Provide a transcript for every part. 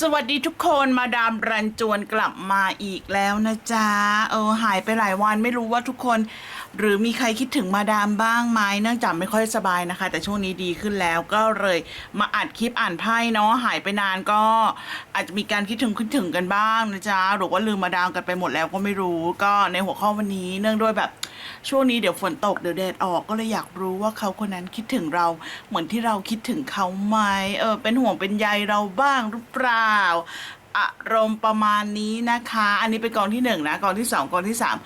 สวัสดีทุกคนมาดามรันจวนกลับมาอีกแล้วนะจ๊ะ เออหายไปหลายวันไม่รู้ว่าทุกคน หรือมีใครคิดถึงมาดามบ้างไหมเนื่องจากไม่ค่อยสบายนะคะ แต่ช่วงนี้ดีขึ้นแล้วก็เลยมาอัดคลิปอ่านไพ่เนาะหายไปนานก็อาจจะมีการคิดถึงคิดถึงกันบ้างนะจ๊ะหรือว่าลืมมาดามกันไปหมดแล้วก็ไม่รู้ก็ในหัวข้อวันนี้เนื่องด้วยแบบ ช่วงนี้เดี๋ยวฝนตกเดี๋ยวแดดออกก็เลยอยากรู้ว่าเขาคนนั้นคิดถึงเราเหมือนที่เราคิดถึงเขาไหมเออเป็นห่วงเป็นใยเราบ้างหรือเปล่าอารมณ์ประมาณนี้นะคะ อันนี้เป็นกองที่หนึ่งนะกองที่สองกองที่สาม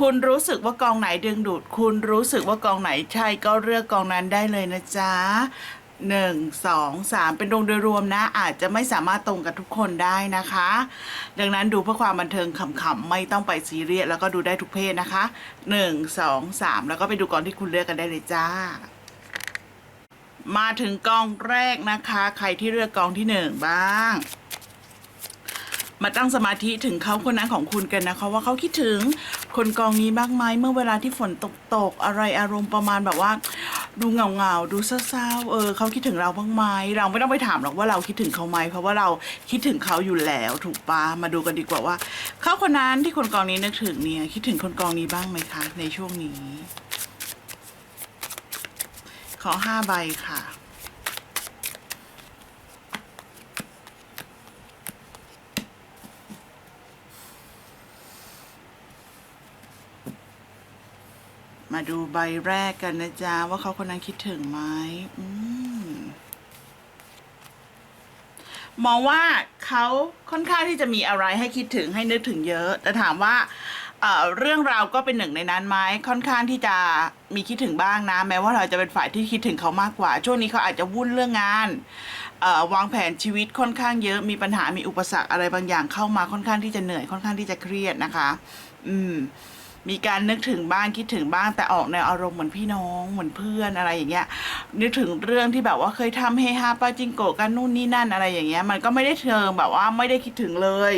คุณรู้สึกว่ากองไหนดึงดูด คุณรู้สึกว่ากองไหนใช่ก็เลือกกองนั้นได้เลยนะจ๊ะ หนึ่งสองสามเป็นดวงโดยรวมนะ อาจจะไม่สามารถตรงกับทุกคนได้นะคะ ดังนั้นดูเพื่อความบันเทิงขำๆไม่ต้องไปซีเรียสแล้วก็ดูได้ทุกเพศนะคะหนึ่งสองสามแล้วก็ไปดูกองที่คุณเลือกกันได้เลยจ้า มาถึงกองแรกนะคะ ใครที่เลือกกองที่หนึ่งบ้าง มาตั้งสมาธิถึงเขาคนนั้นของคุณกันนะคะ ว่าเขาคิดถึงคนกองนี้บ้างไหมเมื่อเวลาที่ฝนตกตกอะไรอารมณ์ประมาณแบบว่า ดูเงาเงาดูเศร้าๆเออเขาคิดถึงเราบ้างไหมเราไม่ต้องไปถามหรอกว่าเราคิดถึงเขาไหมเพราะว่าเราคิดถึงเขาอยู่แล้วถูกปะมาดูกันดีกว่าว่าเขาคนนั้นที่คนกองนี้นึกถึงเนี่ยคิดถึงคนกองนี้บ้างไหมคะ ในช่วงนี้ ขอห้าใบค่ะ มาดูใบแรกกันนะจ๊ะ ว่าเขาคนนั้นคิดถึงไหมอืมมองว่าเขาค่อนข้างที่จะมีอะไรให้คิดถึงให้นึกถึงเยอะ แต่ถามว่าเอ่อเรื่องราวก็เป็นหนึ่งในนั้นไหมค่อนข้างที่จะมีคิดถึงบ้างนะ แม้ว่าเราจะเป็นฝ่ายที่คิดถึงเขามากกว่า ช่วงนี้เขาอาจจะวุ่นเรื่องงานวางแผนชีวิตค่อนข้างเยอะมีปัญหามีอุปสรรคอะไรบางอย่างเข้ามาค่อนข้างที่จะเหนื่อยค่อนข้างที่จะเครียดนะคะ อืม มีการนึกถึงบ้างคิดถึงบ้างแต่ออกแนวอารมณ์เหมือนพี่น้องเหมือนเพื่อนอะไรอย่างเงี้ยนึกถึงเรื่องที่แบบว่าเคยทำเฮฮาปาจิงโกะกันนู่นนี่นั่นอะไรอย่างเงี้ยมันก็ไม่ได้เชิงแบบว่าไม่ได้คิดถึงเลย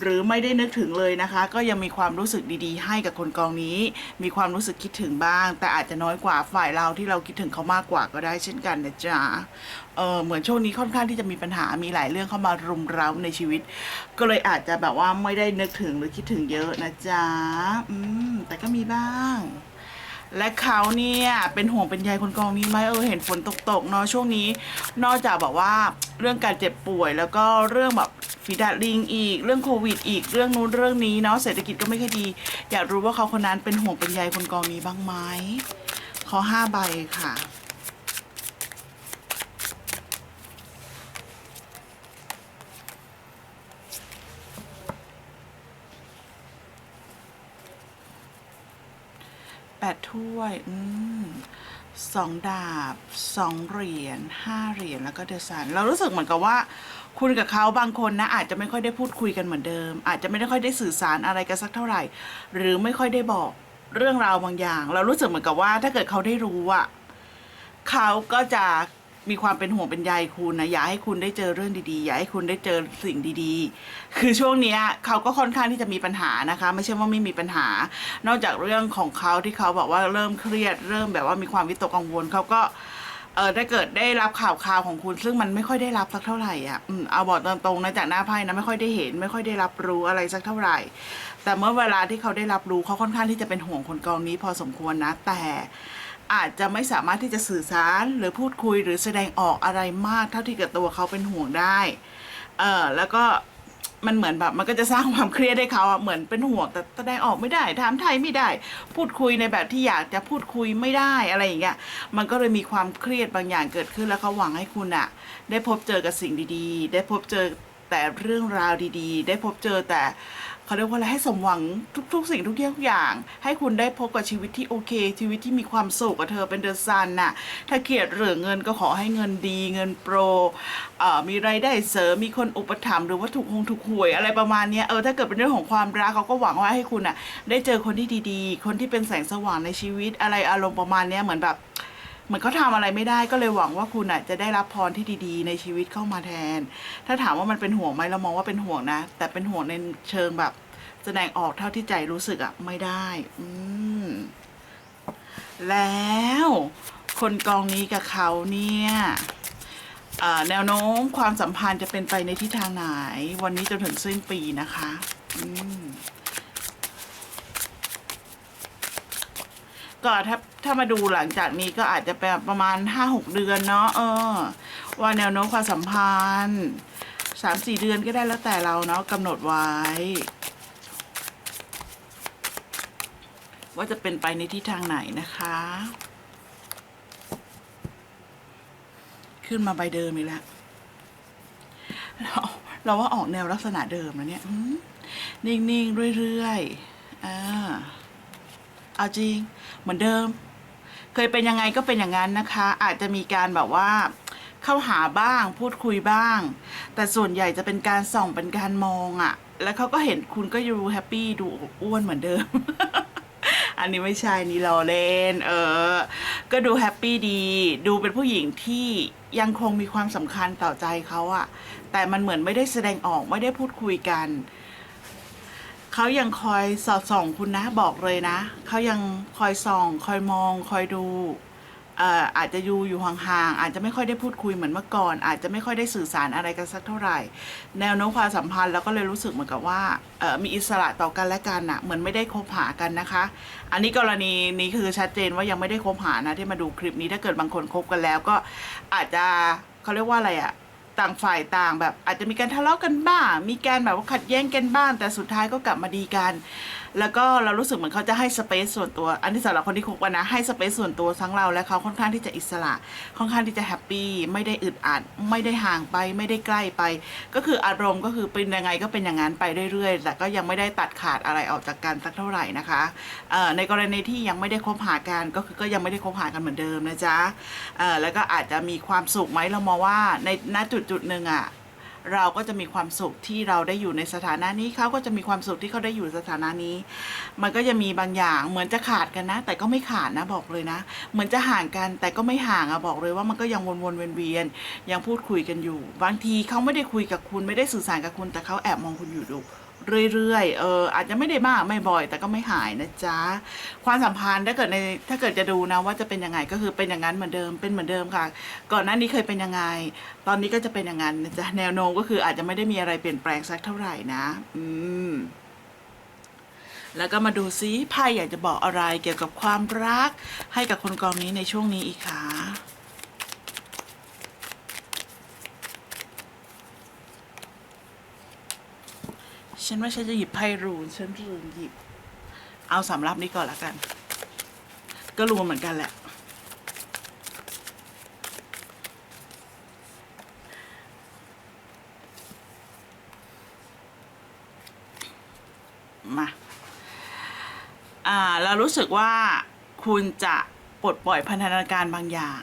หรือไม่ได้นึกถึงเลยนะคะ ก็ยังมีความรู้สึกดีๆ ให้กับคนกองนี้ มีความรู้สึกคิดถึงบ้าง แต่อาจจะน้อยกว่าฝ่ายเราที่เราคิดถึงเขามากกว่าก็ได้เช่นกันนะจ๊ะเออเหมือนช่วงนี้ค่อนข้างที่จะมีปัญหามีหลายเรื่องเข้ามารุมเร้าในชีวิต ก็เลยอาจจะแบบว่าไม่ได้นึกถึงหรือคิดถึงเยอะนะจ๊ะอืมแต่ก็มีบ้างและเขาเนี่ยเป็นห่วงเป็นใยคนกองนี้ไหมเออเห็นฝนตกตกๆเนาะช่วงนี้ นอกจากแบบว่าเรื่องการเจ็บป่วยแล้วก็เรื่องแบบ ฝีดาดลิงอีก เรื่องโควิด อีกเรื่องนู้นเรื่องนี้เนาะเศรษฐกิจก็ไม่ค่อยดี อยากรู้ว่าเขาคนนั้นเป็นห่วงเป็นใยคนกองนี้บ้างไหมขอห้าใบค่ะแปดถ้วย อืมสองดาบสองเหรียญห้าเหรียญแล้วก็เดอะซันเรารู้สึกเหมือนกับว่า คุณกับเขาบางคนนะอาจจะไม่ค่อยได้พูดคุยกันเหมือนเดิม อาจจะไม่ได้ค่อยได้สื่อสารอะไรกันสักเท่าไหร่ หรือไม่ค่อยได้บอกเรื่องราวบางอย่าง เรารู้สึกเหมือนกับว่า ถ้าเกิดเขาได้รู้อะเขาก็จะมีความเป็นห่วงเป็นใยคุณนะอยากให้คุณได้เจอเรื่องดีๆอยากให้คุณได้เจอสิ่งดีๆ คือช่วงเนี้ยเขาก็ค่อนข้างที่จะมีปัญหานะคะ ไม่ใช่ว่าไม่มีปัญหา นอกจากเรื่องของเขาที่เขาบอกว่าเริ่มเครียด เริ่มแบบว่ามีความวิตกกังวลเขาก็ เออถ้าเกิดได้รับข่าวข่าวของคุณ ซึ่งมันไม่ค่อยได้รับสักเท่าไหร่อะอืมเอาบอกตรงๆนะจากหน้าไพ่นะไม่ค่อยได้เห็น ไม่ค่อยได้รับรู้อะไรสักเท่าไหร่ แต่เมื่อเวลาที่เขาได้รับรู้เขาค่อนข้างที่จะเป็นห่วงคนกองนี้พอสมควรนะ แต่อาจจะไม่สามารถที่จะสื่อสารหรือพูดคุยหรือแสดงออกอะไรมากเท่าที่กับตัวเขาเป็นห่วงได้ เออแล้วก็ มันเหมือนแบบมันก็จะสร้างความเครียดให้เขาอะเหมือนเป็นห่วงแต่แสดงออกไม่ได้ถามไทยไม่ได้ พูดคุยในแบบที่อยากจะพูดคุยไม่ได้อะไรอย่างเงี้ยมันก็เลยมีความเครียดบางอย่างเกิดขึ้นแล้วเขาหวังให้คุณอะได้พบเจอกับสิ่งดีๆ ได้พบเจอแต่เรื่องราวดีๆ ได้พบเจอแต่ เขาเรียกว่าอะไรให้สมหวังทุก ๆ สิ่งทุกอย่าง ให้คุณได้พบกับชีวิตที่โอเค ชีวิตที่มีความสุขกับเธอเป็นเดอะซันน่ะถ้าเกียดเหลือเงินก็ขอให้เงินดี เงินโปรมีรายได้เสริมมีคนอุปถัมภ์หรือว่าถูกหงถูกหวยอะไรประมาณนี้เออถ้าเกิดเป็นเรื่องของความรักเขาก็หวังว่าให้คุณอะได้เจอคนที่ดีๆ คนที่เป็นแสงสว่างในชีวิตอะไรอารมณ์ประมาณนี้เหมือนแบบ เหมือนเขาทำอะไรไม่ได้ก็เลยหวังว่าคุณอะจะได้รับพรที่ดีๆ ในชีวิตเข้ามาแทน ถ้าถามว่ามันเป็นห่วงไหมเรามองว่าเป็นห่วงนะ แต่เป็นห่วงในเชิงแบบ แสดงออกเท่าที่ใจรู้สึกอะไม่ได้ อืมแล้ว คนกองนี้กับเขาเนี่ยอ่อแนวโน้มความสัมพันธ์จะเป็นไปในทิศทางไหน วันนี้จนถึงสิ้นปีนะคะ อืม ก็ถ้าถ้ามาดูหลังจากนี้ก็อาจจะเป็นประมาณห้าหกเดือนเนาะเออ ว่าแนวโน้มความสัมพันธ์สามสี่เดือนก็ได้แล้วแต่เราเนาะกำหนดไว้ ว่าจะเป็นไปในทิศทางไหนนะคะ ขึ้นมาใบเดิมอีกแล้วเราเราว่าออกแนวลักษณะเดิมนะเนี่ยนิ่ง ๆ เรื่อย ๆ อ่า เอาจริง เหมือนเดิม เคยเป็นยังไงก็เป็นอย่างนั้นนะคะ อาจจะมีการแบบว่า เข้าหาบ้างพูดคุยบ้าง แต่ส่วนใหญ่จะเป็นการส่องเป็นการมองอะ่ะ แล้วเขาก็เห็นคุณก็ดูแฮปปี้ดูอ้วนเหมือนเดิม อันนี้ไม่ใช่นี่เราเล่น เออ ก็ดูแฮปปี้ดี ดูเป็นผู้หญิงที่ยังคงมีความสำคัญต่อใจเขาอะแต่มันเหมือนไม่ได้แสดงออกไม่ได้พูดคุยกัน เขายังคอยสอดส่องคุณนะบอกเลยนะ เขายังคอยส่อง คอยมอง คอยดูเอ่อาจจะอยู่อยู่ห่างๆอาจจะไม่ค่อยได้พูดคุยเหมือนเมื่อก่อน อาจจะไม่ค่อยได้สื่อสารอะไรกันสักเท่าไหร่ แนวโน้มความสัมพันธ์แล้วก็เลยรู้สึกเหมือนกับว่ามีอิสระต่อกันและกันอะเหมือนไม่ได้คบหากันนะคะ อันนี้กรณีนี้คือชัดเจนว่ายังไม่ได้คบหานะที่มาดูคลิปนี้ถ้าเกิดบางคนคบกันแล้วก็อาจจะเขาเรียกว่าอะไรอะ ต่างฝ่ายต่างแบบ อาจจะมีการทะเลาะกันบ้าง มีการแบบว่าขัดแย้งกันบ้าง แต่สุดท้ายก็กลับมาดีกัน แล้วก็เรารู้สึกเหมือนเขาจะให้สเปซส่วนตัว อันที่สำหรับคนที่คบกันนะให้สเปซส่วนตัวทั้งเราและเขาค่อนข้างที่จะอิสระ ค่อนข้างที่จะแฮปปี้ไม่ได้อึดอัดไม่ได้ห่างไป ไม่ได้ใกล้ไป ก็คืออารมณ์ก็คือเป็นยังไงก็เป็นอย่างนั้นไปเรื่อยๆแต่ก็ยังไม่ได้ตัดขาดอะไรออกจากกันสักเท่าไหร่นะคะในกรณีที่ยังไม่ได้คบหากันก็คือก็ยังไม่ได้คบหากันเหมือนเดิมนะจ๊ะแล้วก็อาจจะมีความสุขไหมเรามองว่าในณจุดจุดหนึ่งอะ เราก็จะมีความสุขที่เราได้อยู่ในสถานะนี้เขาก็จะมีความสุขที่เขาได้อยู่สถานะนี้ มันก็จะมีบางอย่างเหมือนจะขาดกันนะ แต่ก็ไม่ขาดนะบอกเลยนะ เหมือนจะห่างกันแต่ก็ไม่ห่างอะบอกเลยว่ามันก็ยังวนๆเวียนๆยังพูดคุยกันอยู่ บางทีเขาไม่ได้คุยกับคุณไม่ได้สื่อสารกับคุณ แต่เขาแอบมองคุณอยู่ดู เรื่อยๆ เอออาจจะไม่ได้มากไม่บ่อย แต่ก็ไม่หายนะจ๊ะ ความสัมพันธ์ถ้าเกิดในถ้าเกิดจะดูนะว่าจะเป็นยังไงก็คือเป็นอย่างนั้นเหมือนเดิมเป็นเหมือนเดิมค่ะ ก่อนหน้านี้เคยเป็นยังไง ตอนนี้ก็จะเป็นอย่างนั้นนะจ๊ะแนวโน้มก็คืออาจจะไม่ได้มีอะไรเปลี่ยนแปลงสักเท่าไหร่นะ อืมแล้วก็มาดูซิไพ่อยากจะบอกอะไรเกี่ยวกับความรัก ให้กับคนกองนี้ในช่วงนี้อีกค่ะ ฉันว่าฉันจะหยิบไพ่รูน ฉันลืมหยิบ เอาสำรับนี้ก่อนละกัน ก็รูนเหมือนกันแหละ มา อ่า เรารู้สึกว่าคุณจะปลดปล่อยพันธนาการบางอย่าง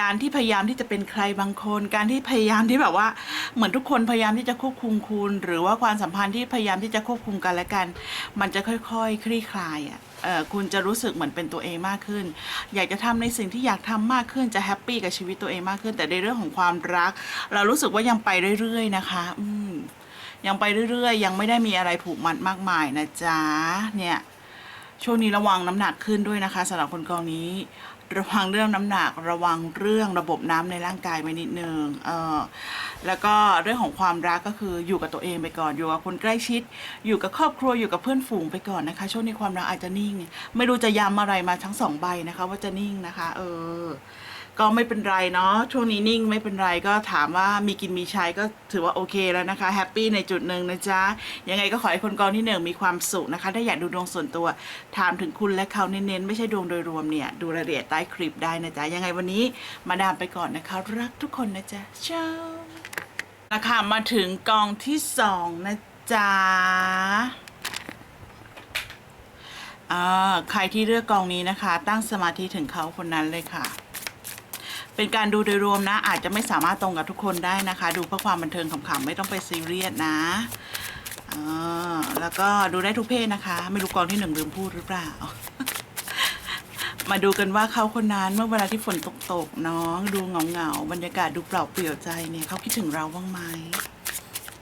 การที่พยายามที่จะเป็นใครบางคน การที่พยายามที่แบบว่า เหมือนทุกคนพยายามที่จะควบคุมคุณ หรือว่าความสัมพันธ์ที่พยายามที่จะควบคุมกันและกัน มันจะค่อยๆ คลี่คลายอะคุณจะรู้สึกเหมือนเป็นตัวเองมากขึ้น อยากจะทำในสิ่งที่อยากทำมากขึ้นจะแฮปปี้กับชีวิตตัวเองมากขึ้น แต่ในเรื่องของความรัก เรารู้สึกว่ายังไปเรื่อยๆนะคะ อืมยังไปเรื่อยๆ ยังไม่ได้มีอะไรผูกมัดมากมายนะจ๊ะเนี่ยช่วงนี้ระวังน้ำหนักขึ้นด้วยนะคะสำหรับคนกองนี้ ระวังเรื่องน้ำหนัก ระวังเรื่องระบบน้ำในร่างกายไปนิดนึงเออแล้วก็เรื่องของความรักก็คืออยู่กับตัวเองไปก่อน อยู่กับคนใกล้ชิด อยู่กับครอบครัวอยู่กับเพื่อนฝูงไปก่อนนะคะ ช่วงนี้ความรักอาจจะนิ่ง ไม่รู้จะย้ำอะไรมาทั้งสองใบนะคะ ว่าจะนิ่งนะคะ เออ ก็ไม่เป็นไรเนาะช่วงนี้นิ่งไม่เป็นไรก็ถามว่ามีกินมีใช้ก็ถือว่าโอเคแล้วนะคะแฮปปี้ในจุดหนึ่งนะจ๊ะ ยังไงก็ขอให้คนกองที่หนึ่งมีความสุขนะคะ ถ้าอยากดูดวงส่วนตัว ถามถึงคุณและเขาเน้นๆ ไม่ใช่ดวงโดยรวมเนี่ย ดูรายละเอียดใต้คลิปได้นะจ๊ะ ยังไงวันนี้มาดามไปก่อนนะคะ รักทุกคนนะจ๊ะเช้านะคะมาถึงกองที่สองนะจ๊ะอ่าใครที่เลือกกองนี้นะคะ ตั้งสมาธิถึงเขาคนนั้นเลยค่ะ เป็นการดูโดยรวมนะ อาจจะไม่สามารถตรงกับทุกคนได้นะคะ ดูเพื่อความบันเทิงขำๆไม่ต้องไปซีเรียสนะอ่แล้วก็ดูได้ทุกเพศนะคะ ไม่รู้กองที่หนึ่งลืมพูดหรือเปล่า มาดูกันว่าเขาคนนั้นเมื่อเวลาที่ฝนตกตกๆเนาะดูเหงาเหงาๆบรรยากาศดูเปล่าเปลี่ยวใจเนี่ยเขาคิดถึงเราบ้างไหม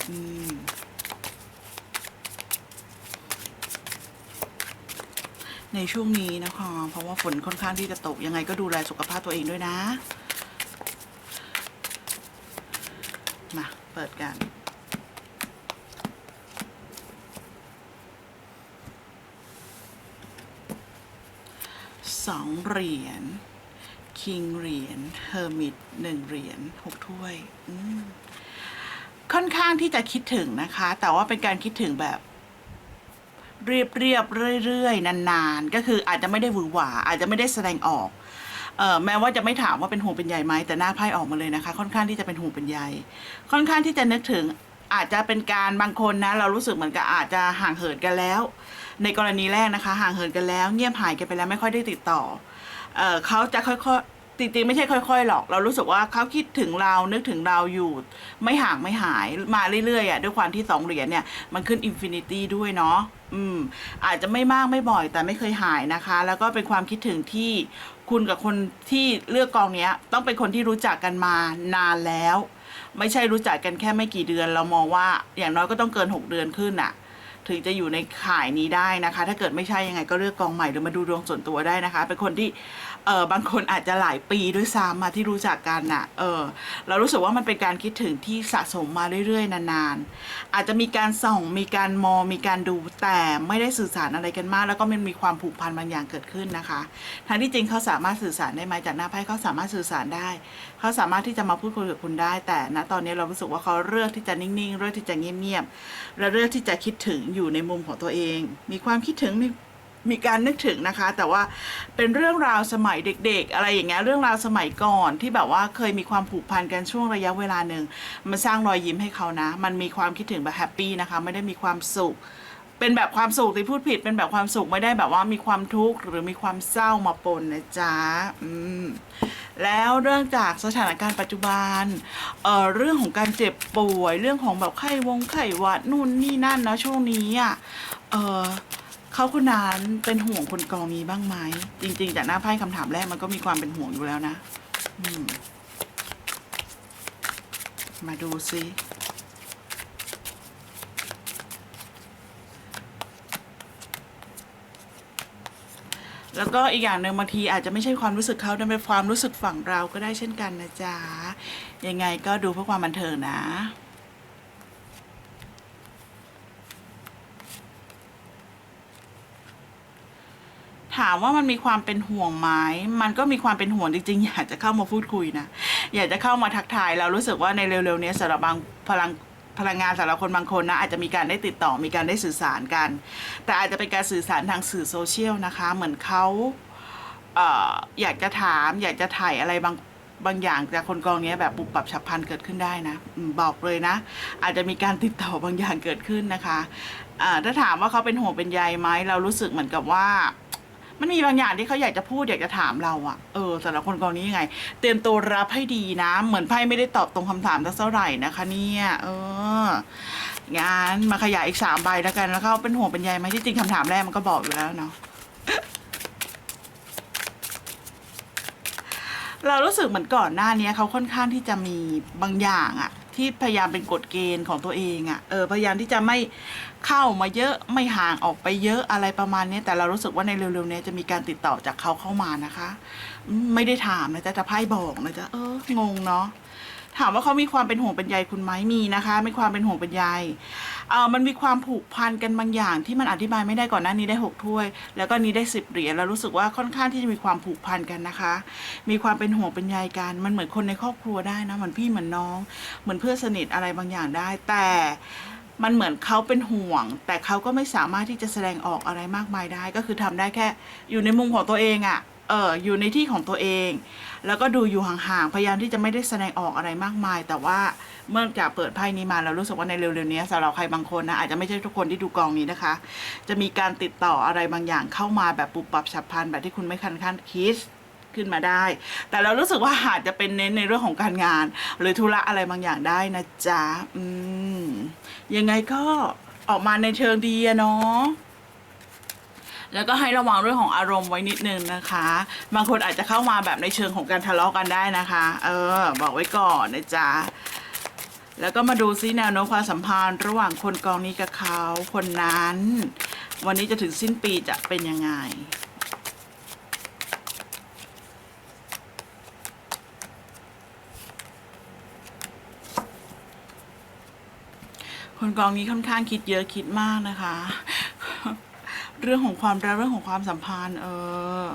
อืมในช่วงนี้นะคะ เพราะว่าฝนค่อนข้างที่จะตก ยังไงก็ดูแลสุขภาพตัวเองด้วยนะ มา เปิดกัน สองเหรียญ คิงเหรียญ เฮอร์มิตหนึ่งเหรียญหกถ้วย ค่อนข้างที่จะคิดถึงนะคะ แต่ว่าเป็นการคิดถึงแบบเรียบเรียบเรื่อยๆ นานๆ ก็คืออาจจะไม่ได้หวือหวา อาจจะไม่ได้แสดงออก เอ่อแม้ว่าจะไม่ถามว่าเป็นห่วงเป็นใยไหมแต่หน้าไพ่ออกมาเลยนะคะ ค่อนข้างที่จะเป็นห่วงเป็นใยค่อนข้างที่จะนึกถึงอาจจะเป็นการบางคนนะ เรารู้สึกเหมือนกับอาจจะห่างเหินกันแล้ว ในกรณีแรกนะคะ ห่างเหินกันแล้ว เงียบหายกันไปแล้วไม่ค่อยได้ติดต่อเอ่อเขาจะค่อยๆจริงๆไม่ใช่ค่อย ๆหรอก เรารู้สึกว่าเขาคิดถึงเรานึกถึงเราอยู่ ไม่ห่างไม่หายมาเรื่อยๆอะด้วยความที่สองเหรียญเนี่ยมันขึ้นอินฟินิตี้ด้วยเนาะอืมอาจจะไม่มากไม่บ่อยแต่ไม่เคยหายนะคะ แล้วก็เป็นความคิดถึงที่ คุณกับคนที่เลือกกองเนี้ย ต้องเป็นคนที่รู้จักกันมานานแล้ว ไม่ใช่รู้จักกันแค่ไม่กี่เดือน เรามองว่าอย่างน้อยก็ต้องเกิน 6 เดือนขึ้นน่ะ ถึงจะอยู่ในข่ายนี้ได้นะคะ ถ้าเกิดไม่ใช่ยังไงก็เลือกกองใหม่หรือมาดูดวงส่วนตัวได้นะคะ เป็นคนที่เออบางคนอาจจะหลายปีด้วยซ้ำมาที่รู้จักกันน่ะเออเรารู้สึกว่ามันเป็นการคิดถึงที่สะสมมาเรื่อยๆ นานๆ อาจจะมีการส่องมีการมองมีการดูแต่ไม่ได้สื่อสารอะไรกันมาก แล้วก็มันมีความผูกพันบางอย่างเกิดขึ้นนะคะทั้งที่จริงเขาสามารถสื่อสารได้ไหมจากหน้าไพ่เขาสามารถสื่อสารได้เขาสามารถที่จะมาพูดคุยกับคุณได้ แต่ณตอนนี้เรารู้สึกว่าเขาเลือกที่จะนิ่งๆเลือกที่จะเงียบๆและเลือกที่จะคิดถึงอยู่ในมุมของตัวเอง มีความคิดถึงมีมีการนึกถึงนะคะ แต่ว่าเป็นเรื่องราวสมัยเด็ก ๆ อะไรอย่างเงี้ยเรื่องราวสมัยก่อนที่แบบว่าเคยมีความผูกพันกันช่วงระยะเวลาหนึ่งมันสร้างรอยยิ้มให้เขานะ มันมีความคิดถึงแบบแฮปปี้นะคะ ไม่ได้มีความสุข เป็นแบบความสุขที่พูดผิด เป็นแบบความสุขไม่ได้แบบว่ามีความทุกข์หรือมีความเศร้ามาปนนะจ๊ะอืม แล้วเรื่องจากสถานการณ์ปัจจุบันเอ่อเรื่องของการเจ็บป่วย เรื่องของแบบไข้วงไข้หวัดนู่นนี่นั่นนะช่วงนี้อะเออเขาคนนั้นเป็นห่วงคนกองนี้บ้างไหมจริง ๆ จากหน้าไพ่คำถามแรกมันก็มีความเป็นห่วงอยู่แล้วนะ อืม มาดูซิ แล้วก็อีกอย่างหนึ่งบางทีอาจจะไม่ใช่ความรู้สึกเขาแต่เป็นความรู้สึกฝั่งเราก็ได้เช่นกันนะจ๊ะ ยังไงก็ดูเพื่อความบันเทิงนะถามว่ามันมีความเป็นห่วงไหมมันก็มีความเป็นห่วงจริงๆ อยากจะเข้ามาพูดคุยนะ อยากจะเข้ามาทักทาย เรารู้สึกว่าในเร็วๆนี้สำหรับบางพลัง พลังงานสำหรับคนบางคนนะอาจจะมีการได้ติดต่อมีการได้สื่อสารกัน แต่อาจจะเป็นการสื่อสารทางสื่อโซเชียลนะคะ เหมือนเขาเอออยากจะถาม อยากจะถ่ายอะไรบางบางอย่างจากคนกองเนี้ยแบบปุบปับฉับพลันเกิดขึ้นได้นะบอกเลยนะ อาจจะมีการติดต่อบางอย่างเกิดขึ้นนะคะถ้าถามว่าเขาเป็นห่วงเป็นใยไหมเรารู้สึกเหมือนกับว่า มันมีบางอย่างที่เขาอยากจะพูดอยากจะถามเราอะเออสำหรับคนกองนี้ยังไง เตรียมตัวรับให้ดีนะ เหมือนไพ่ไม่ได้ตอบตรงคำถามสักเท่าไหร่นะคะ เนี่ย เอองานมาขยายอีกสามใบแล้วกันแล้วเขาเป็นห่วงเป็นใยไหมที่จริงคำถามแรกมันก็บอกอยู่แล้วเนาะเรารู้สึกเหมือนก่อนหน้านี้เขาค่อนข้างที่จะมีบางอย่างอะ ที่พยายามเป็นกฎเกณฑ์ของตัวเองอะเออพยายามที่จะไม่เข้ามาเยอะไม่ห่างออกไปเยอะอะไรประมาณนี้แต่เรารู้สึกว่าในเร็วๆนี้จะมีการติดต่อจากเขาเข้ามานะคะ ไม่ได้ถามนะจ๊ะจะไพ่บอกนะจ๊ะเอองงเนาะ ถามว่าเขามีความเป็นห่วงเป็นใยคุณไหมมีนะคะมีความเป็นห่วงเป็นใยเออมันมีความผูกพันกันบางอย่างที่มันอธิบายไม่ได้ก่อนหน้านี้ได้หกถ้วย แล้วก็นี้ได้สิบเหรียญแล้วรู้สึกว่าค่อนข้างที่จะมีความผูกพันกันนะคะ มีความเป็นห่วงเป็นใยกันมันเหมือนคนในครอบครัวได้นะเหมือนพี่เหมือนน้อง เหมือนเพื่อนสนิทอะไรบางอย่างได้ แต่มันเหมือนเขาเป็นห่วง แต่เขาก็ไม่สามารถที่จะแสดงออกอะไรมากมายได้ ก็คือทำได้แค่อยู่ในมุมของตัวเองอะ่ะเอออยู่ในที่ของตัวเอง แล้วก็ดูอยู่ห่างๆ พยายามที่จะไม่ได้แสดงออกอะไรมากมาย แต่ว่าเมื่อจากเปิดไพ่นี้มาเรารู้สึกว่าในเร็วๆนี้สำหรับใครบางคนนะอาจจะไม่ใช่ทุกคนที่ดูกองนี้นะคะ จะมีการติดต่ออะไรบางอย่างเข้ามาแบบปุบปับฉับพลันแบบที่คุณไม่คันคันคิดขึ้นมาได้ แต่เรารู้สึกว่าอาจจะเป็นเน้นในเรื่องของการงาน หรือธุระอะไรบางอย่างได้นะจ๊ะ อืม ยังไงก็ออกมาในเชิงดีอะเนาะ แล้วก็ให้ระวังเรื่องของอารมณ์ไว้นิดนึงนะคะ บางคนอาจจะเข้ามาแบบในเชิงของการทะเลาะกันได้นะคะ เออ บอกไว้ก่อนนะจ๊ะแล้วก็มาดูซิแนวโน้มความสัมพันธ์ระหว่างคนกองนี้กับเขาคนนั้น วันนี้จะถึงสิ้นปีจะเป็นยังไงคนกองนี้ค่อนข้างคิดเยอะคิดมากนะคะ เรื่องของความรักเรื่องของความสัมพันธ์ เออ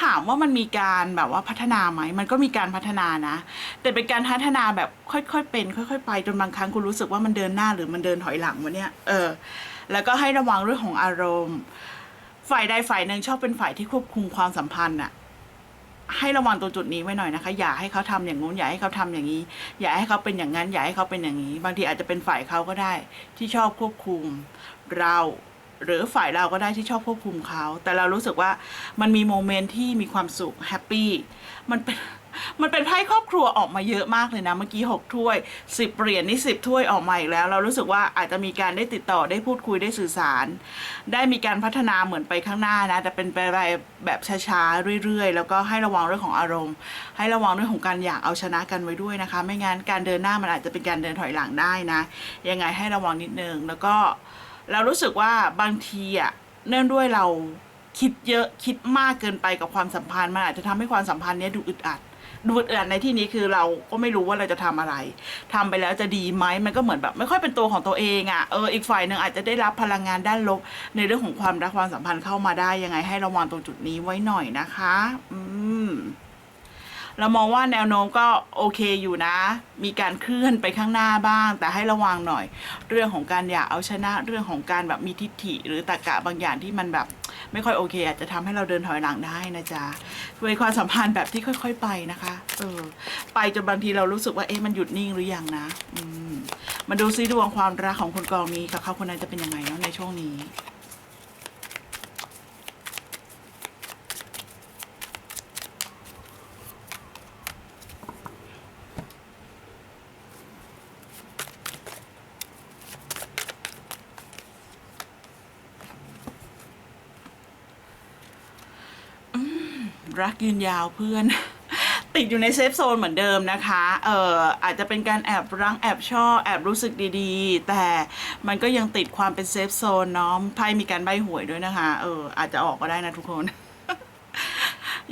ถามว่ามันมีการแบบว่าพัฒนาไหม มันก็มีการพัฒนานะ แต่เป็นการพัฒนาแบบค่อยๆเป็น ค่อยๆไปจนบางครั้งคุณรู้สึกว่ามันเดินหน้าหรือมันเดินถอยหลังวะเนี่ย เออ แล้วก็ให้ระวังเรื่องของอารมณ์ ฝ่ายใดฝ่ายหนึ่งชอบเป็นฝ่ายที่ควบคุมความสัมพันธ์อะ ให้ระวังตรงจุดนี้ไว้หน่อยนะคะ อย่าให้เขาทำอย่างงู้นอย่าให้เขาทำอย่างนี้ อย่าให้เขาเป็นอย่างนั้น อย่าให้เขาเป็นอย่างนี้ บางทีอาจจะเป็นฝ่ายเขาก็ได้ ที่ชอบควบคุม เราหรือฝ่ายเราก็ได้ที่ชอบควบคุมเขา แต่เรารู้สึกว่ามันมีโมเมนต์ที่มีความสุขแฮปปี้มันเป็น มันเป็นไพ่ครอบครัวออกมาเยอะมากเลยนะ เมื่อกี้หกถ้วยสิบเหรียญนี่สิบถ้วยออกมาอีกแล้ว เรารู้สึกว่าอาจจะมีการได้ติดต่อได้พูดคุยได้สื่อสาร ได้มีการพัฒนาเหมือนไปข้างหน้านะ แต่เป็นไปแบบช้าๆเรื่อยๆ แล้วก็ให้ระวังเรื่องของอารมณ์ ให้ระวังเรื่องของการอยากเอาชนะกันไว้ด้วยนะคะ ไม่งั้นการเดินหน้ามันอาจจะเป็นการเดินถอยหลังได้นะ ยังไงให้ระวังนิดนึงแล้วก็เรารู้สึกว่าบางทีอะเนื่องด้วยเราคิดเยอะคิดมากเกินไปกับความสัมพันธ์มันอาจจะทำให้ความสัมพันธ์เนี้ยดูอึดอัด ดูเอึดอัดในที่นี้คือเราก็ไม่รู้ว่าเราจะทำอะไรทำไปแล้วจะดีไหมมันก็เหมือนแบบ ไม่ค่อยเป็นตัวของตัวเองอะ่ะเอออีกฝ่ายหนึ่งอาจจะได้รับพลังงานด้านลบ ในเรื่องของความรักความสัมพันธ์เข้ามาได้ยังไงให้ระวังตรงจุดนี้ไว้หน่อยนะคะ อืมเรามองว่าแนวโน้มก็โอเคอยู่นะ มีการเคลื่อนไปข้างหน้าบ้าง แต่ให้ระวังหน่อย เรื่องของการอยากเอาชนะเรื่องของการแบบมีทิฐิ หรือตรรกะบางอย่างที่มันแบบ ไม่ค่อยโอเค อาจจะทำให้เราเดินถอยหลังได้นะจ๊ะเป็นความสัมพันธ์แบบที่ค่อย ๆ ไปนะคะ เออ ไปจนบางทีเรารู้สึกว่าเอ๊ะมันหยุดนิ่งหรือยังนะอืมมาดูซิดวงความรักของคนกองนี้กับเขาคนนั้นจะเป็นยังไงเนาะในช่วงนี้ รักยืนยาวเพื่อน ติดอยู่ในเซฟโซนเหมือนเดิมนะคะ เอ่ออาจจะเป็นการแอบรังแอบชอบแอบรู้สึกดีๆ แต่มันก็ยังติดความเป็นเซฟโซนเนาะไพ่มีการใบหวยด้วยนะคะ เอออาจจะออกก็ได้นะทุกคน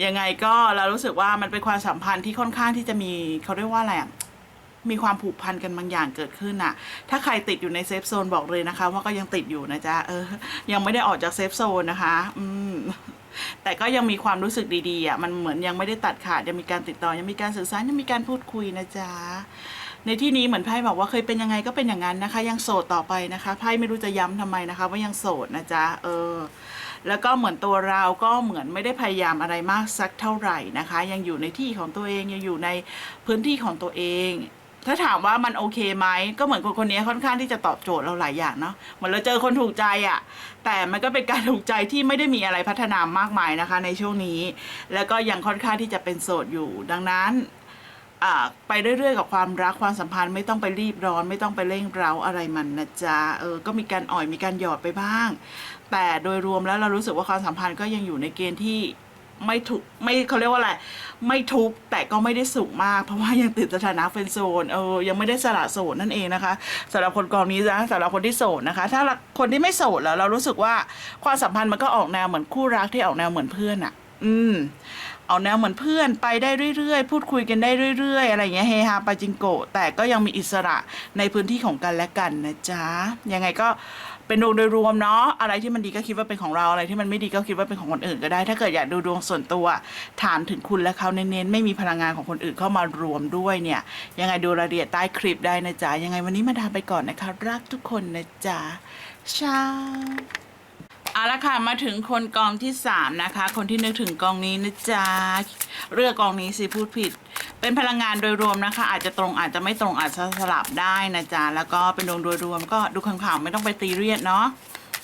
ยังไงก็เรารู้สึกว่ามันเป็นความสัมพันธ์ที่ค่อนข้างที่จะมีเขาเรียกว่าอะไรมีความผูกพันกันบางอย่างเกิดขึ้นน่ะ ถ้าใครติดอยู่ในเซฟโซนบอกเลยนะคะ ว่าก็ยังติดอยู่นะจ๊ะเออ ยังไม่ได้ออกจากเซฟโซนนะคะ อืม แต่ก็ยังมีความรู้สึกดีๆอะมันเหมือนยังไม่ได้ตัดขาดยังมีการติดต่อยังมีการสื่อสารยังมีการพูดคุยนะจ๊ะในที่นี้เหมือนไพ่บอกว่าเคยเป็นยังไงก็เป็นอย่างนั้นนะคะ ยังโสดต่อไปนะคะไพ่ไม่รู้จะย้ำทำไมนะคะ ว่ายังโสดนะจ๊ะเออ แล้วก็เหมือนตัวเราก็เหมือนไม่ได้พยายามอะไรมากสักเท่าไหร่นะคะ ยังอยู่ในที่ของตัวเองยังอยู่ในพื้นที่ของตัวเอง ถ้าถามว่ามันโอเคไหมก็เหมือนคนคนนี้ค่อนข้างที่จะตอบโจทย์เราหลายอย่างเนาะเหมือนเราเจอคนถูกใจอะ่ะ แต่มันก็เป็นการถูกใจที่ไม่ได้มีอะไรพัฒนามากมายนะคะ ในช่วงนี้ แล้วก็ยังค่อนข้างที่จะเป็นโสดอยู่ ดังนั้นไปเรื่อยๆกับความรักความสัมพันธ์ไม่ต้องไปรีบร้อน ไม่ต้องไปเร่งเร้าอะไรมันนะจ๊ะเออก็มีการอ่อยมีการหยอดไปบ้าง แต่โดยรวมแล้วเรารู้สึกว่าความสัมพันธ์ก็ยังอยู่ในเกณฑ์ที่ ไม่ถูกไม่เขาเรียกว่าอะไรไม่ทุกแต่ก็ไม่ได้สุขมาก เพราะว่ายังติดสถานะเฟรนด์โซนเออยังไม่ได้สละโสดนั่นเองนะคะสำหรับคนกองนี้นะสำหรับคนที่โสดนะคะ ถ้าคนที่ไม่โสดแล้วเรารู้สึกว่าความสัมพันธ์มันก็ออกแนวเหมือนคู่รักที่ออกแนวเหมือนเพื่อนอะอืมเอาแนวเหมือนเพื่อนไปได้เรื่อยๆ พูดคุยกันได้เรื่อยๆ อะไรเงี้ยเฮฮาปาจิงโกะแต่ก็ยังมีอิสระในพื้นที่ของกันและกันนะจ๊ะยังไงก็ เป็นดวงโดยรวมเนาะอะไรที่มันดีก็คิดว่าเป็นของเราอะไรที่มันไม่ดีก็คิดว่าเป็นของคนอื่นก็ได้ ถ้าเกิดอยากดูดวงส่วนตัวถามถึงคุณและเขาเน้นๆไม่มีพลังงานของคนอื่นเข้ามารวมด้วยเนี่ยยังไงดูรายละเอียดใต้คลิปได้นะจ๊ะยังไงวันนี้มาดามไปก่อนนะคะรักทุกคนนะจ๊ะชา เอาละค่ะมาถึงคนกองที่สามนะคะ คนที่นึกถึงกองนี้นะจ๊ะเรือกกองนี้สิพูดผิด เป็นพลังงานโดยรวมนะคะ อาจจะตรงอาจจะไม่ตรงอาจจะสลับได้นะจ๊ะแล้วก็เป็นดวงโดยรวม ก็ดูข่าวๆไม่ต้องไปตีเรียดเนาะ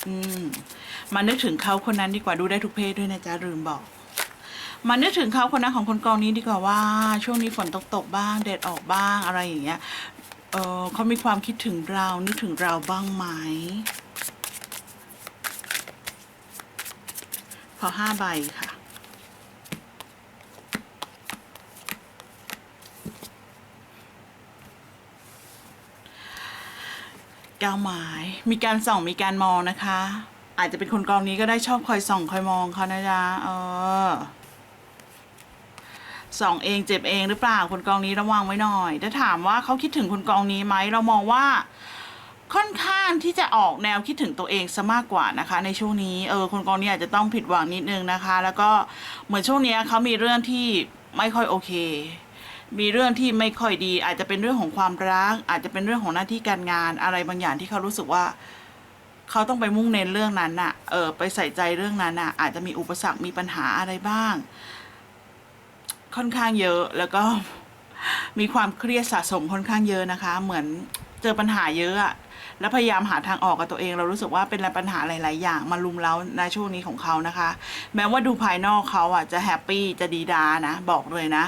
อืมมานึกถึงเขาคนนั้นดีกว่าดูได้ทุกเพศด้วยนะจ๊ะลืมบอก มานึกถึงเขาคนนั้นของคนกองนี้ดีกว่าว่า ช่วงนี้ฝนตกตกบ้างแดดออกบ้างอะไรอย่างเงี้ยเออเขามีความคิดถึงเรานึกถึงเราบ้างไหม ขอห้าใบค่ะ เก้าไม้มีการส่องมีการมองนะคะ อาจจะเป็นคนกองนี้ก็ได้ชอบคอยส่องคอยมองเขานะจ๊ะเออสองเองเจ็บเองหรือเปล่าคนกองนี้ระวังไว้หน่อย ถ้าถามว่าเขาคิดถึงคนกองนี้ไหมเรามองว่า ค่อนข้างที่จะออกแนวคิดถึงตัวเองซะมากกว่านะคะ ในช่วงนี้เออคนกองนี้อาจจะต้องผิดหวังนิดนึงนะคะ แล้วก็เหมือนช่วงนี้เขามีเรื่องที่ไม่ค่อยโอเค มีเรื่องที่ไม่ค่อยดี อาจจะเป็นเรื่องของความรัก อาจจะเป็นเรื่องของหน้าที่การงานอะไรบางอย่างที่เขารู้สึกว่าเขาต้องไปมุ่งเน้นเรื่องนั้นน่ะ เออ ไปใส่ใจเรื่องนั้นน่ะ อาจจะมีอุปสรรค มีปัญหาอะไรบ้าง ค่อนข้างเยอะ แล้วก็มีความเครียดสะสมค่อนข้างเยอะนะคะ เหมือนเจอปัญหาเยอะอะ แล้วพยายามหาทางออกกับตัวเอง เรารู้สึกว่าเป็นปัญหาหลาย ๆ อย่างมาลุมเล้าในช่วงนี้ของเขานะคะ แม้ว่าดูภายนอกเขาอะจะแฮปปี้จะดีดานะ บอกเลยนะ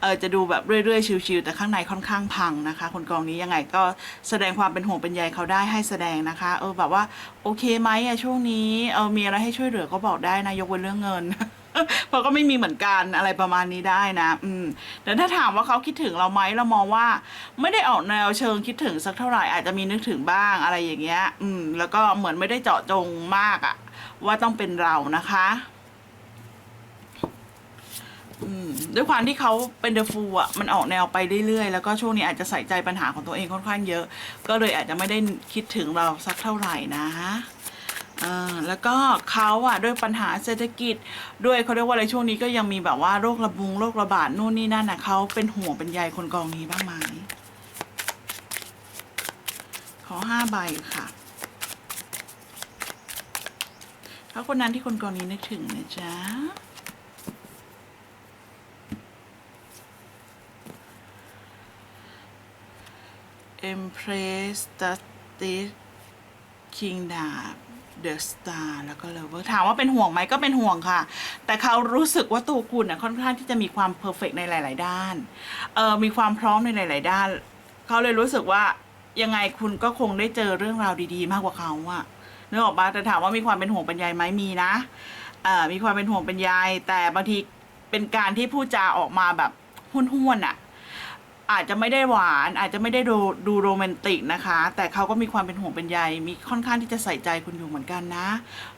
เออจะดูแบบเรื่อย ๆ ชิวๆแต่ข้างในค่อนข้างพังนะคะ คนกองนี้ยังไงก็แสดงความเป็นห่วงเป็นใยเขาได้ให้แสดงนะคะ เออแบบว่าโอเคไหมอะช่วงนี้เออมีอะไรให้ช่วยเหลือก็บอกได้นะยกเว้นเรื่องเงิน เพราะก็ไม่มีเหมือนกันอะไรประมาณนี้ได้นะ อืมแต่ถ้าถามว่าเขาคิดถึงเราไหมเรามองว่า ไม่ได้ออกแนวเชิงคิดถึงสักเท่าไหร่อาจจะมีนึกถึงบ้างอะไรอย่างเงี้ย อืม แล้วก็เหมือนไม่ได้เจาะจงมากอะว่าต้องเป็นเรานะคะด้วยความที่เขาเป็นเดอะฟูอะมันออกแนวไปเรื่อยๆ แล้วก็ช่วงนี้อาจจะใส่ใจปัญหาของตัวเองค่อนข้างเยอะ ก็เลยอาจจะไม่ได้คิดถึงเราสักเท่าไหร่นะ อ่าแล้วก็เขาอะด้วยปัญหาเศรษฐกิจด้วยเขาเรียกว่าอะไรช่วงนี้ก็ยังมีแบบว่าโรคระบุงโรคระบาดนู่นนี่นั่นน่ะเขาเป็นห่วงเป็นใยคนกองนี้บ้างไหมขอห้าใบค่ะเขาคนนั้นที่คนกองนี้นึกถึงนะจ๊ะ Empress Justice King ดาบ The Star แล้วก็ Lover ถามว่าเป็นห่วงไหมก็เป็นห่วงค่ะ แต่เขารู้สึกว่าตัวคุณน่ะค่อนข้างที่จะมีความเพอร์เฟกในหลาย ๆ ด้านเออมีความพร้อมในหลาย ๆ ด้าน เขาเลยรู้สึกว่ายังไงคุณก็คงได้เจอเรื่องราวดี ๆ มากกว่าเขาอะนึกออกปะแต่ถามว่ามีความเป็นห่วงเป็นใยไหมมีนะเออมีความเป็นห่วงเป็นใยแต่บางทีเป็นการที่พูดจาออกมาแบบห้วนๆอะ อาจจะไม่ได้หวาน อาจจะไม่ได้ดูดูโรแมนติกนะคะ แต่เขาก็มีความเป็นห่วงเป็นใยมีค่อนข้างที่จะใส่ใจคุณอยู่เหมือนกันนะ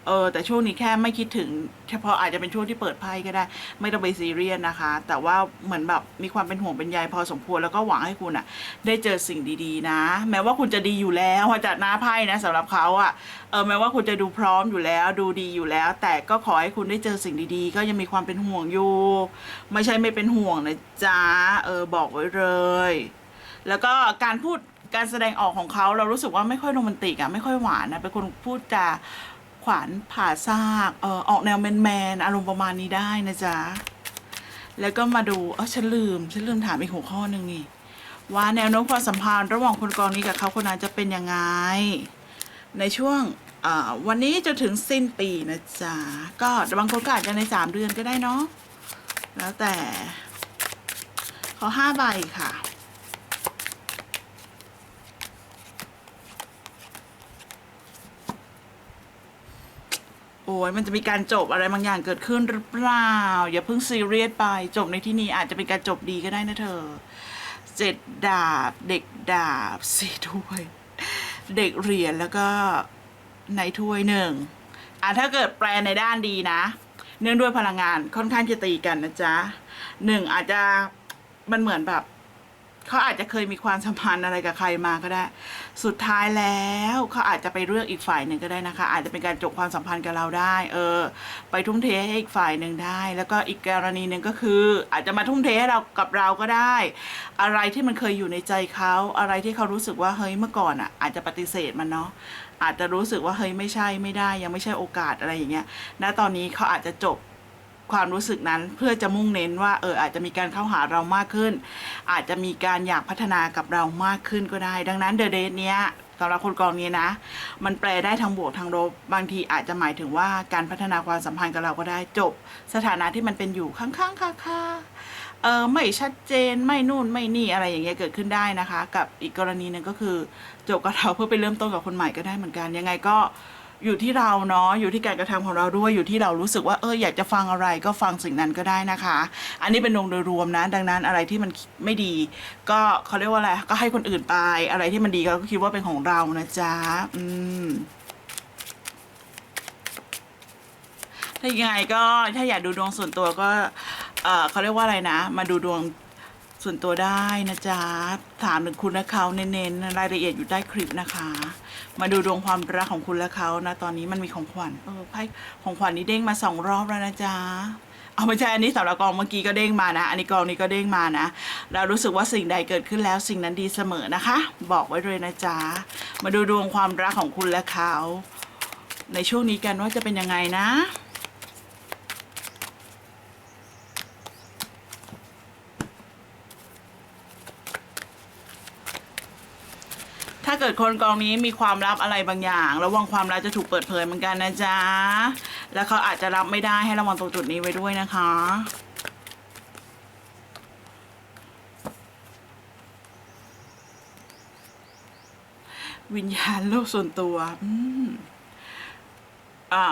เออแต่ช่วงนี้แค่ไม่คิดถึง เฉพาะอาจจะเป็นช่วงที่เปิดไพ่ก็ได้ ไม่ต้องไปซีเรียสนะคะ แต่ว่าเหมือนแบบมีความเป็นห่วงเป็นใยพอสมควรแล้วก็หวังให้คุณอะได้เจอสิ่งดีๆ นะ แม้ว่าคุณจะดีอยู่แล้วจากหน้าไพ่นะสำหรับเขาอะเออแม้ว่าคุณจะดูพร้อมอยู่แล้ว ดูดีอยู่แล้ว แต่ก็ขอให้คุณได้เจอสิ่งดีๆ ก็ยังมีความเป็นห่วงอยู่ ไม่ใช่ไม่เป็นห่วงนะจ๊ะเออบอกไว้เลย แล้วก็การพูดการแสดงออกของเขาเรารู้สึกว่าไม่ค่อยโรแมนติกอะไม่ค่อยหวานนะเป็นคนพูดจา ขวานผ่าซากเออออกแนวแมนๆอารมณ์ประมาณนี้ได้นะจ๊ะ แล้วก็มาดูเออฉันลืม ฉันลืมถามอีกหัวข้อหนึ่งนี่ว่าแนวโน้มความสัมพันธ์ระหว่างคนกองนี้กับเขาคนนั้นจะเป็นยังไง ในช่วงอ่าวันนี้จนถึงสิ้นปีนะจ๊ะ ก็บางคนก็อาจจะในสามเดือนก็ได้เนาะแล้วแต่ขอห้าใบค่ะ โอ้ยมันจะมีการจบอะไรบางอย่างเกิดขึ้นหรือเปล่า อย่าเพิ่งซีเรียสไปจบในที่นี้อาจจะเป็นการจบดีก็ได้นะเธอเจ็ดดาบ เด็กดาบสี่ถ้วย เด็กเหรียญแล้วก็ในถ้วยหนึ่งอะถ้าเกิดแปลในด้านดีนะ เนื่องด้วยพลังงานค่อนข้างจะตีกันนะจ๊ะหนึ่งอาจจะมันเหมือนแบบ เขาอาจจะเคยมีความสัมพันธ์อะไรกับใครมาก็ได้ สุดท้ายแล้วเขาอาจจะไปเลือกอีกฝ่ายหนึ่งก็ได้นะคะ อาจจะเป็นการจบความสัมพันธ์กับเราได้ เออ ไปทุ่มเทให้อีกฝ่ายหนึ่งได้ แล้วก็อีกกรณีหนึ่งก็คือ อาจจะมาทุ่มเทให้เรากับเราก็ได้ อะไรที่มันเคยอยู่ในใจเขาอะไรที่เขารู้สึกว่าเฮ้ยเมื่อก่อนอะ อาจจะปฏิเสธมันเนาะอาจจะรู้สึกว่าเฮ้ยไม่ใช่ไม่ได้ ยังไม่ใช่โอกาสอะไรอย่างเงี้ยณตอนนี้เขาอาจจะจบ ความรู้สึกนั้นเพื่อจะมุ่งเน้นว่าเอออาจจะมีการเข้าหาเรามากขึ้น อาจจะมีการอยากพัฒนากับเรามากขึ้นก็ได้ ดังนั้นเดอะเดทเนี้ยสำหรับคนกองนี้นะ มันแปลได้ทั้งบวกทั้งลบบางทีอาจจะหมายถึงว่าการพัฒนาความสัมพันธ์กับเราก็ได้จบ สถานะที่มันเป็นอยู่ข้างๆค่าๆเออไม่ชัดเจนไม่นู่นไม่นี่อะไรอย่างเงี้ยเกิดขึ้นได้นะคะ กับอีกกรณีหนึ่งก็คือจบกับเราเพื่อไปเริ่มต้นกับคนใหม่ก็ได้เหมือนกันยังไงก็ อยู่ที่เราเนาะอยู่ที่การกระทำของเราด้วยอยู่ที่เรารู้สึกว่าเอออยากจะฟังอะไรก็ฟังสิ่งนั้นก็ได้นะคะ อันนี้เป็นดวงโดยรวมนะ ดังนั้นอะไรที่มันไม่ดี ก็เขาเรียกว่าอะไรก็ให้คนอื่นไปอะไรที่มันดีเราก็คิดว่าเป็นของเรานะจ๊ะอืมถ้ายังไงก็ถ้าอยากดูดวงส่วนตัวก็เออเขาเรียกว่าอะไรนะ มาดูดวงส่วนตัวได้นะจ๊ะถามถึงคุณและเขาเน้นๆรายละเอียดอยู่ใต้คลิปนะคะ มาดูดวงความรักของคุณและเขานะตอนนี้มันมีของขวัญเออไพ่ของขวัญนี้เด้งมาสองรอบแล้วนะจ๊ะเอาไม่ใช่อันนี้สำหรับกองเมื่อกี้ก็เด้งมานะ อันนี้กองนี้ก็เด้งมานะ เรารู้สึกว่าสิ่งใดเกิดขึ้นแล้วสิ่งนั้นดีเสมอนะคะ บอกไว้เลยนะจ๊ะ มาดูดวงความรักของคุณและเขา ในช่วงนี้กันว่าจะเป็นยังไงนะ ถ้าเกิดคนกองนี้มีความลับอะไรบางอย่าง ระวังความลับจะถูกเปิดเผยเหมือนกันนะจ๊ะ แล้วเขาอาจจะรับไม่ได้ให้ระวังตรงจุดนี้ไว้ด้วยนะคะ วิญญาณโลกส่วนตัว อืมอ่า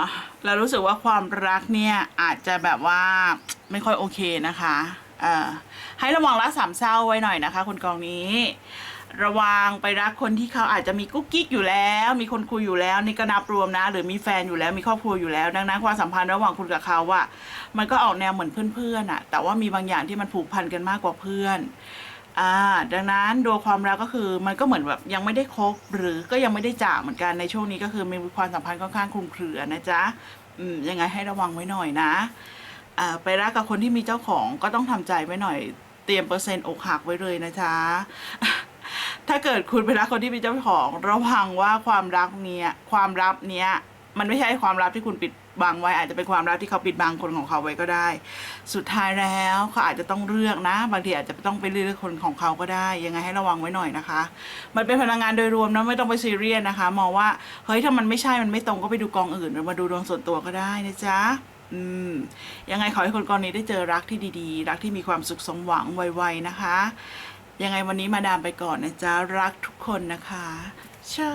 เรารู้สึกว่าความรักเนี่ยอาจจะแบบว่าไม่ค่อยโอเคนะคะ เอ่อ ให้ระวังรักสามเศร้าไว้หน่อยนะคะ คนกองนี้ ระวังไปรักคนที่เขาอาจจะมีกุ๊กกิ๊กอยู่แล้ว มีคนคุยอยู่แล้วนี่ก็นับรวมนะ หรือมีแฟนอยู่แล้วมีครอบครัวอยู่แล้ว ดังนั้นความสัมพันธ์ระหว่างคุณกับเขาอะมันก็ออกแนวเหมือนเพื่อนๆอะแต่ว่ามีบางอย่างที่มันผูกพันกันมากกว่าเพื่อนอ่าดังนั้นดวความรักก็คือมันก็เหมือนแบบยังไม่ได้คบหรือก็ยังไม่ได้จากเหมือนกันในช่วงนี้ก็คือมีความสัมพันธ์ค่อนข้างคลุมเครือนะจ๊ะอืมยังไงให้ระวังไว้หน่อยนะอ่าไปรักกับคนที่มีเจ้าของก็ต้องทำใจไว้หน่อย เตรียมเปอร์เซ็นต์อกหักไว้เลยนะจ๊ะ ถ้าเกิดคุณไปรักคนที่มีเจ้าของ ระวังว่าความรักเนี้ยความลับเนี้ยมันไม่ใช่ความลับที่คุณปิดบังไว้อาจจะเป็นความลับที่เขาปิดบังคนของเขาไว้ก็ได้ สุดท้ายแล้วเขาอาจจะต้องเลือกนะ บางทีอาจจะต้องไปเลือกคนของเขาก็ได้ ยังไงให้ระวังไว้หน่อยนะคะ มันเป็นพลังงานโดยรวมนะไม่ต้องไปซีเรียสนะคะ มองว่าเฮ้ยถ้ามันไม่ใช่มันไม่ตรงก็ไปดูกองอื่นหรือมาดูดวงส่วนตัวก็ได้นะจ๊ะอืมยังไงขอให้คนกองนี้ได้เจอรักที่ดีๆ รักที่มีความสุขสมหวังไวๆนะคะ ยังไงวันนี้มาดามไปก่อนนะจ๊ะ รักทุกคนนะคะ เชา